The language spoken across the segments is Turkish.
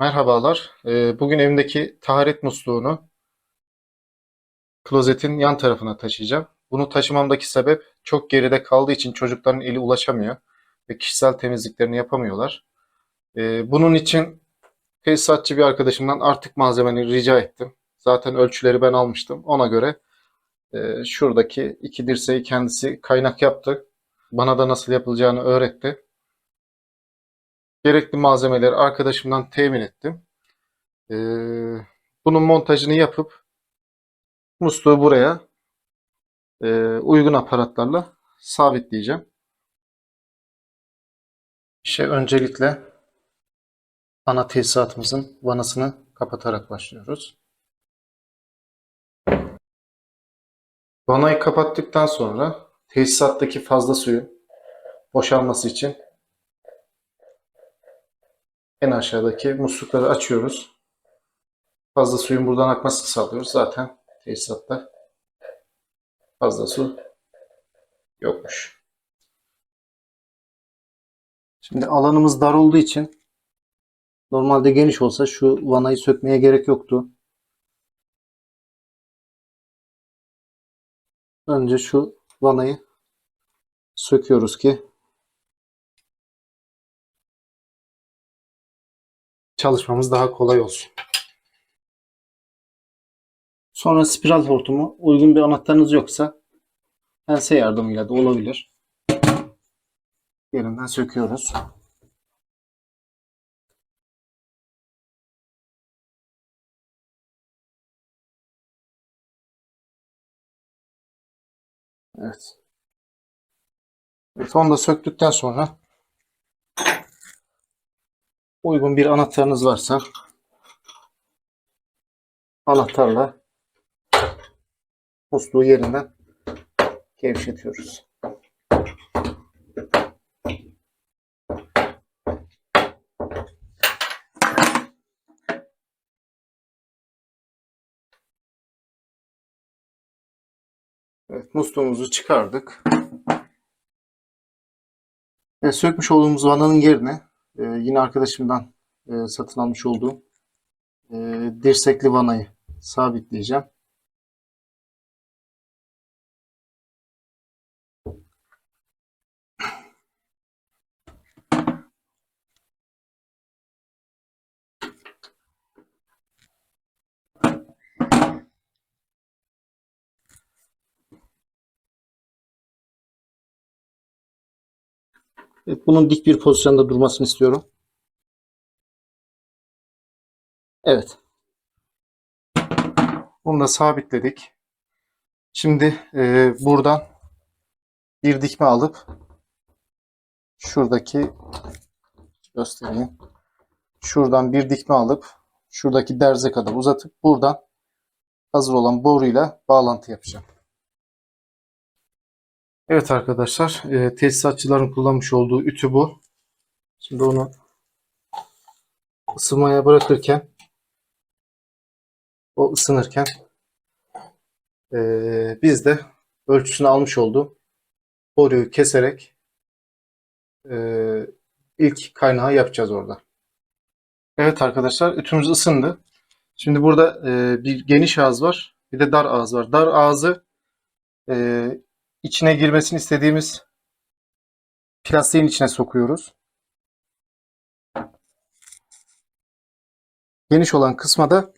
Merhabalar. Ee, Bugün evimdeki taharet musluğunu klozetin yan tarafına taşıyacağım. Bunu taşımamdaki sebep çok geride kaldığı için çocukların eli ulaşamıyor ve kişisel temizliklerini yapamıyorlar. Ee, Bunun için tesisatçı bir arkadaşımdan artık malzemeni rica ettim. Zaten ölçüleri ben almıştım. Ona göre e, şuradaki iki dirseği kendisi kaynak yaptı. Bana da nasıl yapılacağını öğretti. Gerekli malzemeleri arkadaşımdan temin ettim. Ee, bunun montajını yapıp musluğu buraya e, uygun aparatlarla sabitleyeceğim. İşe öncelikle ana tesisatımızın vanasını kapatarak başlıyoruz. Vanayı kapattıktan sonra tesisattaki fazla suyun boşalması için en aşağıdaki muslukları açıyoruz. Fazla suyun buradan akmasını sağlıyoruz. Zaten tesisatta fazla su yokmuş. Şimdi alanımız dar olduğu için normalde geniş olsa şu vanayı sökmeye gerek yoktu. Önce şu vanayı söküyoruz ki çalışmamız daha kolay olsun. Sonra spiral hortumu uygun bir anahtarınız yoksa pense yardımıyla da olabilir. Yerinden söküyoruz. Evet. Onu da söktükten sonra uygun bir anahtarınız varsa anahtarla musluğu yerinden gevşetiyoruz. Evet, musluğumuzu çıkardık. Ve sökmüş olduğumuz vananın yerine e, yine arkadaşımdan e, satın almış olduğum e, dirsekli vanayı sabitleyeceğim. Bunun dik bir pozisyonda durmasını istiyorum. Evet. Bunu da sabitledik. Şimdi e, buradan bir dikme alıp şuradaki göstereyim. Şuradan bir dikme alıp şuradaki derze kadar uzatıp buradan hazır olan boruyla bağlantı yapacağım. Evet arkadaşlar, e, tesisatçıların kullanmış olduğu ütü bu. Şimdi onu ısınmaya bırakırken o ısınırken e, biz de ölçüsünü almış olduğum boruyu keserek e, ilk kaynağı yapacağız orada. Evet arkadaşlar, ütümüz ısındı. Şimdi burada e, bir geniş ağız var, bir de dar ağız var. Dar ağzı e, içine girmesini istediğimiz plastiğin içine sokuyoruz. Geniş olan kısma da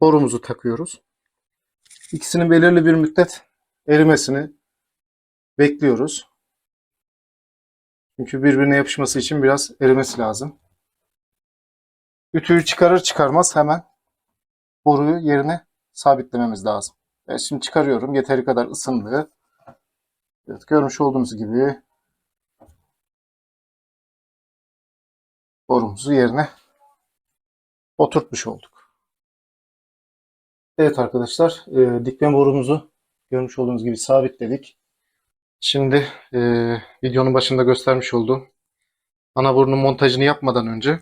borumuzu takıyoruz. İkisinin belirli bir müddet erimesini bekliyoruz. Çünkü birbirine yapışması için biraz erimesi lazım. Ütüyü çıkarır çıkarmaz hemen boruyu yerine sabitlememiz lazım. Evet, şimdi çıkarıyorum. Yeteri kadar ısındı. Evet, görmüş olduğunuz gibi borumuzu yerine oturtmuş olduk. Evet arkadaşlar, e, dikme borumuzu görmüş olduğunuz gibi sabitledik. Şimdi e, videonun başında göstermiş olduğum ana borunun montajını yapmadan önce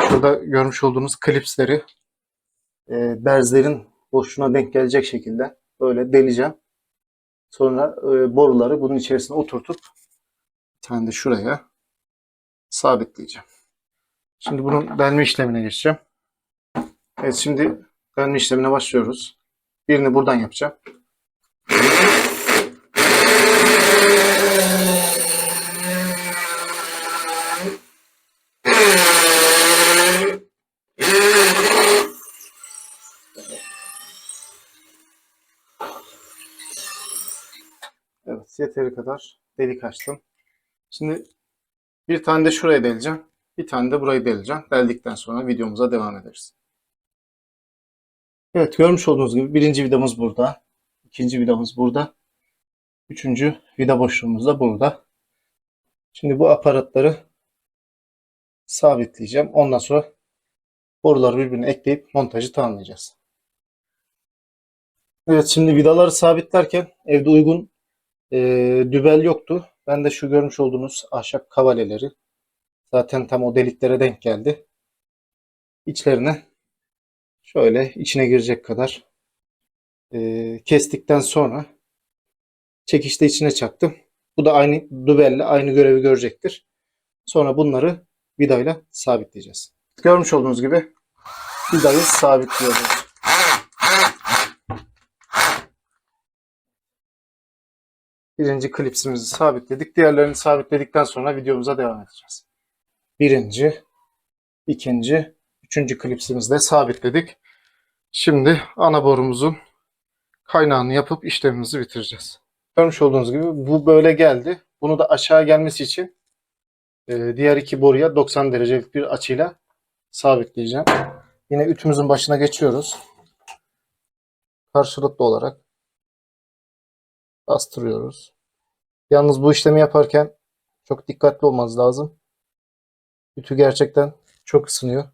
şurada görmüş olduğunuz klipsleri e, berzlerin boşluğuna denk gelecek şekilde böyle deleceğim. Sonra e, boruları bunun içerisine oturtup bir tane de şuraya sabitleyeceğim. Şimdi bunun delme işlemine geçeceğim. Evet şimdi delme işlemine başlıyoruz. Birini buradan yapacağım. Evet yeteri kadar delik açtım. Şimdi bir tane de şuraya deleceğim. Bir tane de burayı deleceğim. Deldikten sonra videomuza devam ederiz. Evet görmüş olduğunuz gibi birinci vidamız burada. ikinci vidamız burada. Üçüncü vida boşluğumuz da burada. Şimdi bu aparatları sabitleyeceğim. Ondan sonra boruları birbirine ekleyip montajı tamamlayacağız. Evet şimdi vidaları sabitlerken evde uygun e, dübel yoktu. Ben de şu görmüş olduğunuz ahşap kavaleleri zaten tam o deliklere denk geldi. İçlerine şöyle içine girecek kadar e, kestikten sonra çekişte içine çaktım. Bu da aynı dübelle aynı görevi görecektir. Sonra bunları vidayla sabitleyeceğiz. Görmüş olduğunuz gibi vidayı sabitliyoruz. Birinci klipsimizi sabitledik. Diğerlerini sabitledikten sonra videomuza devam edeceğiz. Birinci, ikinci, üçüncü klipsimizi de sabitledik. Şimdi ana borumuzun kaynağını yapıp işlemimizi bitireceğiz. Görmüş olduğunuz gibi bu böyle geldi. Bunu da aşağı gelmesi için e, diğer iki boruya 90 derecelik bir açıyla sabitleyeceğim. Yine ütümüzün başına geçiyoruz. Karşılıklı olarak bastırıyoruz. Yalnız bu işlemi yaparken çok dikkatli olmanız lazım. Ütü gerçekten çok ısınıyor.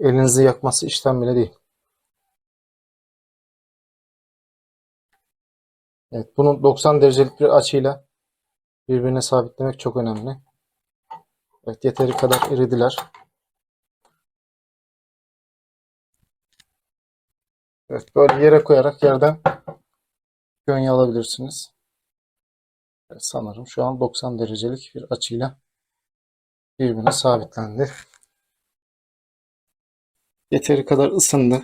Elinizi yakması işlem bile değil. Evet, bunu 90 derecelik bir açıyla birbirine sabitlemek çok önemli. Evet, yeteri kadar eridiler. Evet, böyle yere koyarak yerden gönye alabilirsiniz. Evet, sanırım şu an 90 derecelik bir açıyla birbirine sabitlendi. Yeteri kadar ısındı.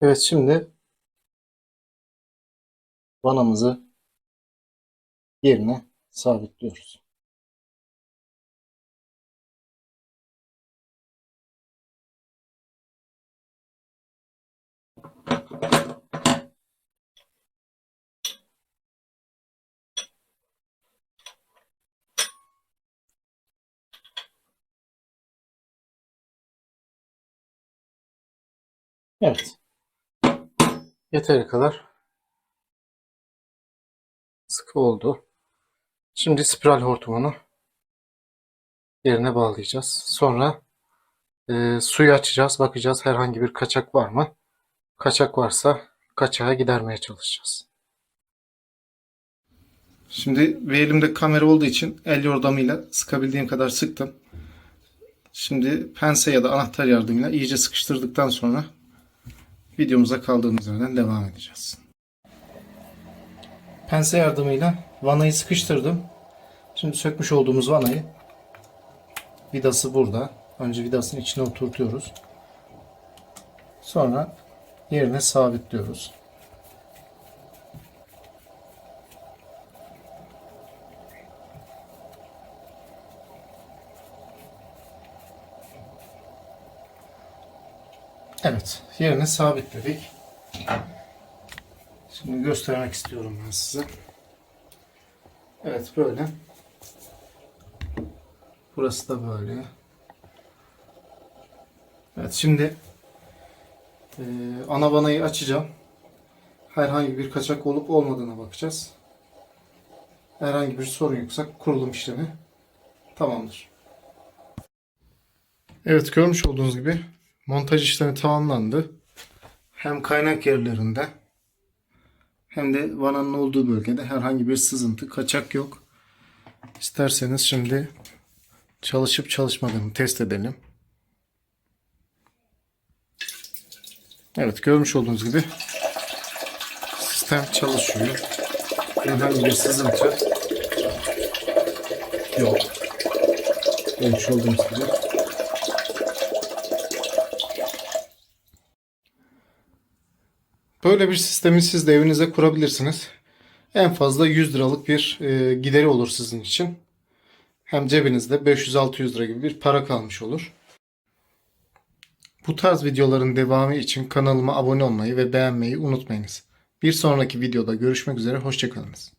Evet şimdi vanamızı yerine sabitliyoruz. Evet. Yeteri kadar sıkı oldu. Şimdi spiral hortumunu yerine bağlayacağız. Sonra e, suyu açacağız. Bakacağız herhangi bir kaçak var mı? Kaçak varsa kaçağı gidermeye çalışacağız. Şimdi bir elimde kamera olduğu için el yordamıyla sıkabildiğim kadar sıktım. Şimdi pense ya da anahtar yardımıyla iyice sıkıştırdıktan sonra videomuza kaldığımız yerden devam edeceğiz. Pense yardımıyla vanayı sıkıştırdım. Şimdi sökmüş olduğumuz vanayı vidası burada. Önce vidasının içine oturtuyoruz. Sonra yerine sabitliyoruz. Evet, yerine sabitledik. Şimdi göstermek istiyorum ben size. Evet böyle. Burası da böyle. Evet şimdi e, ana vanayı açacağım. Herhangi bir kaçak olup olmadığına bakacağız. Herhangi bir sorun yoksa kurulum işlemi tamamdır. Evet görmüş olduğunuz gibi montaj işlemi tamamlandı. hem kaynak yerlerinde hem de vananın olduğu bölgede herhangi bir sızıntı, kaçak yok. İsterseniz şimdi çalışıp çalışmadığını test edelim. Evet görmüş olduğunuz gibi sistem çalışıyor. Herhangi bir sızıntı yok. Görmüş olduğunuz gibi. Böyle bir sistemi siz de evinize kurabilirsiniz. En fazla 100 liralık bir e, gideri olur sizin için. Hem cebinizde 500-600 lira gibi bir para kalmış olur. Bu tarz videoların devamı için kanalıma abone olmayı ve beğenmeyi unutmayınız. Bir sonraki videoda görüşmek üzere, hoşçakalınız.